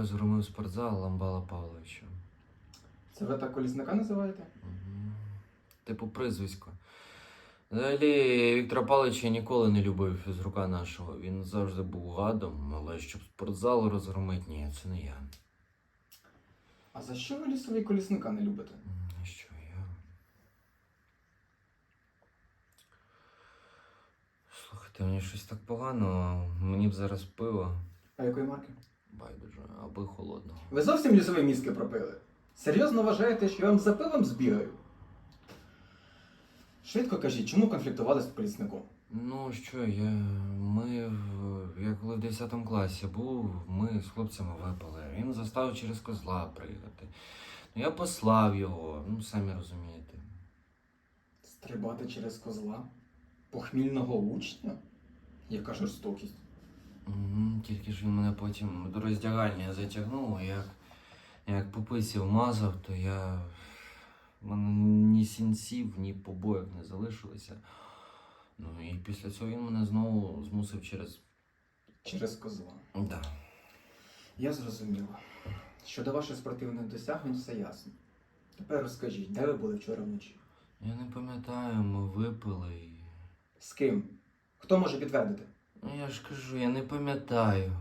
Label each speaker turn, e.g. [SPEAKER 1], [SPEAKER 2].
[SPEAKER 1] розгромив спортзал Ламбала Павловича.
[SPEAKER 2] Це ви так колісника називаєте?
[SPEAKER 1] Мгм. Типу прізвисько. Взагалі, Віктора Павловича я ніколи не любив фізрука нашого. Він завжди був гадом, але щоб спортзал розгромити, ні, це не я.
[SPEAKER 2] А за що ви лісовий колісника не любите?
[SPEAKER 1] Що я? Слухайте, мені щось так погано. Мені б зараз пиво.
[SPEAKER 2] А якої марки?
[SPEAKER 1] Байдуже, аби холодного.
[SPEAKER 2] Ви зовсім лісові мізки пропили? Серйозно вважаєте, що я вам за пивом збігаю? Швидко кажіть, чому конфліктували з колісником?
[SPEAKER 1] Ну що, я. Ми в- я коли в 10 класі був, ми з хлопцями випали. Він заставив через козла приїхати. Ну я послав його, ну самі розумієте.
[SPEAKER 2] Стрибати через козла? Похмільного учня? Яка жорстокість?
[SPEAKER 1] Мгм, Тільки ж він мене потім до роздягальні затягнув, як, як по писі вмазав, то я. мене ні сінців, ні побоїв не залишилося. Ну і після цього він мене знову змусив через.
[SPEAKER 2] Через козла.
[SPEAKER 1] Да.
[SPEAKER 2] Я зрозумів. Щодо ваших спортивних досягнень все ясно. Тепер розкажіть, де ви були вчора вночі?
[SPEAKER 1] Я не пам'ятаю, ми випили і.
[SPEAKER 2] З ким? Хто може підтвердити?
[SPEAKER 1] Ну я ж кажу, я не пам'ятаю.